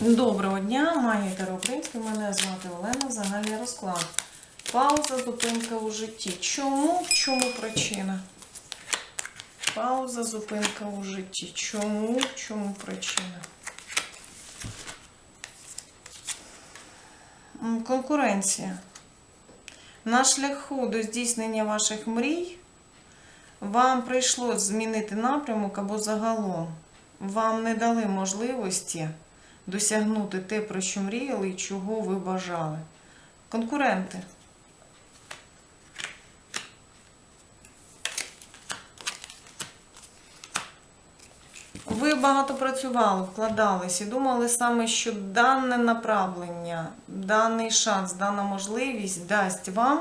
Доброго дня, Майя Українська, мене звати Олена, загальний розклад. Пауза, зупинка у житті. Чому? В чому причина? Пауза, зупинка у житті. Чому? В чому причина? Конкуренція. На шляху до здійснення ваших мрій вам прийшлось змінити напрямок або загалом. Вам не дали можливості досягнути те, про що мріяли і чого ви бажали. Конкуренти. Ви багато працювали, вкладались і думали саме, що дане направлення, даний шанс, дана можливість дасть вам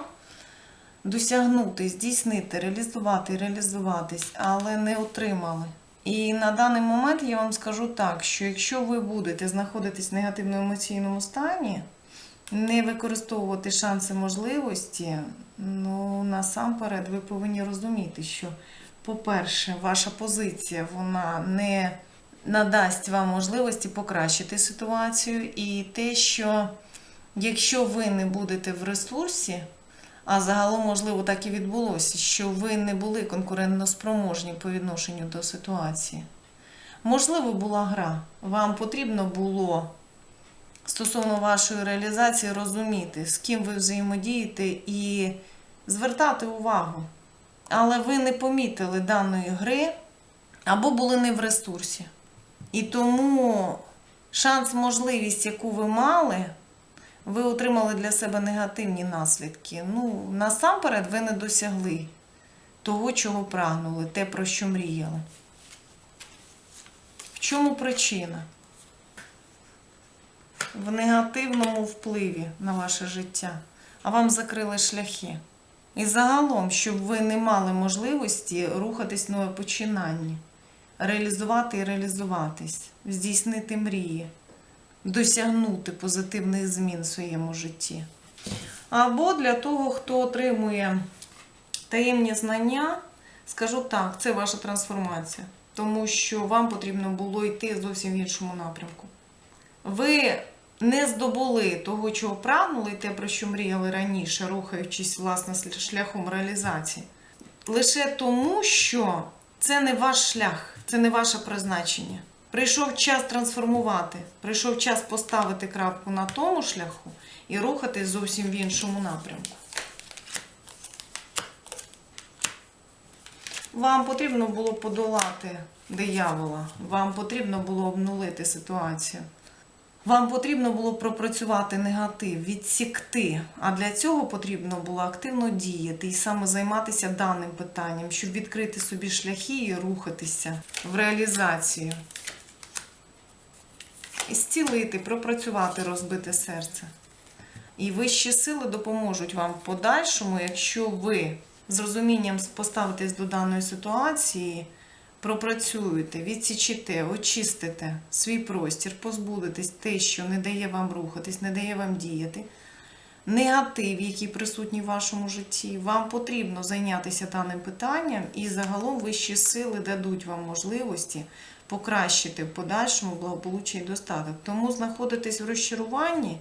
досягнути, здійснити, реалізувати, реалізуватись, але не отримали. І на даний момент я вам скажу так, що якщо ви будете знаходитись в негативному емоційному стані, не використовувати шанси можливості, ну насамперед ви повинні розуміти, що, по-перше, ваша позиція вона не надасть вам можливості покращити ситуацію, і те, що якщо ви не будете в ресурсі, а загалом, можливо, так і відбулося, що ви не були конкурентно спроможні по відношенню до ситуації. Можливо, була гра. Вам потрібно було стосовно вашої реалізації розуміти, з ким ви взаємодієте і звертати увагу. Але ви не помітили даної гри або були не в ресурсі. І тому шанс, можливість, яку ви мали, ви отримали для себе негативні наслідки. Ну, насамперед, ви не досягли того, чого прагнули, те, про що мріяли. В чому причина? В негативному впливі на ваше життя, а вам закрили шляхи. І загалом, щоб ви не мали можливості рухатись нове починання, реалізувати і реалізуватись, здійснити мрії досягнути позитивних змін в своєму житті. Або для того, хто отримує таємні знання, скажу так, це ваша трансформація, тому що вам потрібно було йти зовсім в іншому напрямку. Ви не здобули того, чого прагнули, те, про що мріяли раніше, рухаючись власне шляхом реалізації. Лише тому, що це не ваш шлях, це не ваше призначення. Прийшов час трансформувати, прийшов час поставити крапку на тому шляху і рухатись зовсім в іншому напрямку. Вам потрібно було подолати диявола, вам потрібно було обнулити ситуацію. Вам потрібно було пропрацювати негатив, відсікти. А для цього потрібно було активно діяти і саме займатися даним питанням, щоб відкрити собі шляхи і рухатися в реалізацію. Зцілити, пропрацювати розбите серце. І вищі сили допоможуть вам в подальшому, якщо ви з розумінням поставитесь до даної ситуації, пропрацюєте, відсічите, очистите свій простір, позбудетесь те, що не дає вам рухатись, не дає вам діяти. Негатив, який присутній в вашому житті, вам потрібно зайнятися даним питанням, і загалом вищі сили дадуть вам можливості покращити в подальшому благополуччя і достаток. Тому знаходитись в розчаруванні,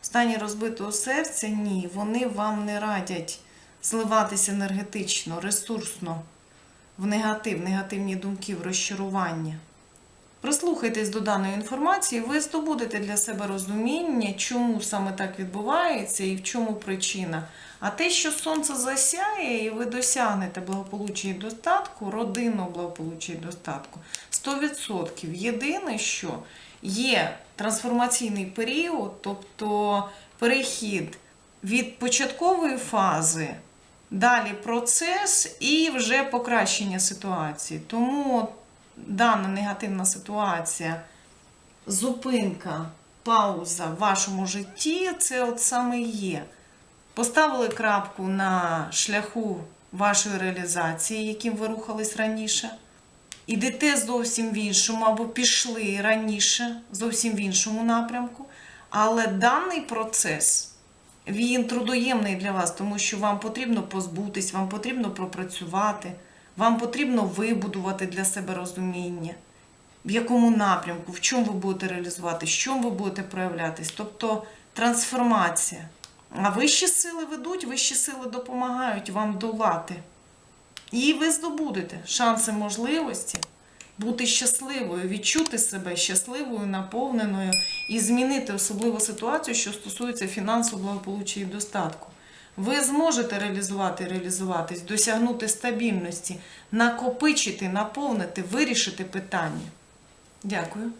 в стані розбитого серця, ні, вони вам не радять зливатися енергетично, ресурсно в негатив, негативні думки, в розчарування. Прислухайтесь до даної інформації, ви здобудете для себе розуміння, чому саме так відбувається і в чому причина. А те, що сонце засяє, і ви досягнете благополуччя і достатку, родинного благополуччя і достатку, 100%. Єдине, що є трансформаційний період, тобто перехід від початкової фази, далі процес і вже покращення ситуації. Тому дана негативна ситуація, зупинка, пауза в вашому житті це от саме є. Поставили крапку на шляху вашої реалізації, яким ви рухались раніше. Ідете зовсім в іншому, або пішли раніше, зовсім в іншому напрямку. Але даний процес він трудоємний для вас, тому що вам потрібно позбутись, вам потрібно пропрацювати, вам потрібно вибудувати для себе розуміння. в якому напрямку, в чому ви будете реалізувати, в чому ви будете проявлятись. Тобто трансформація. А вищі сили ведуть, вищі сили допомагають вам долати. І ви здобудете шанси, можливості бути щасливою, відчути себе щасливою, наповненою і змінити особливу ситуацію, що стосується фінансового благополуччя і достатку. Ви зможете реалізувати, реалізуватись, досягнути стабільності, накопичити, наповнити, вирішити питання. Дякую.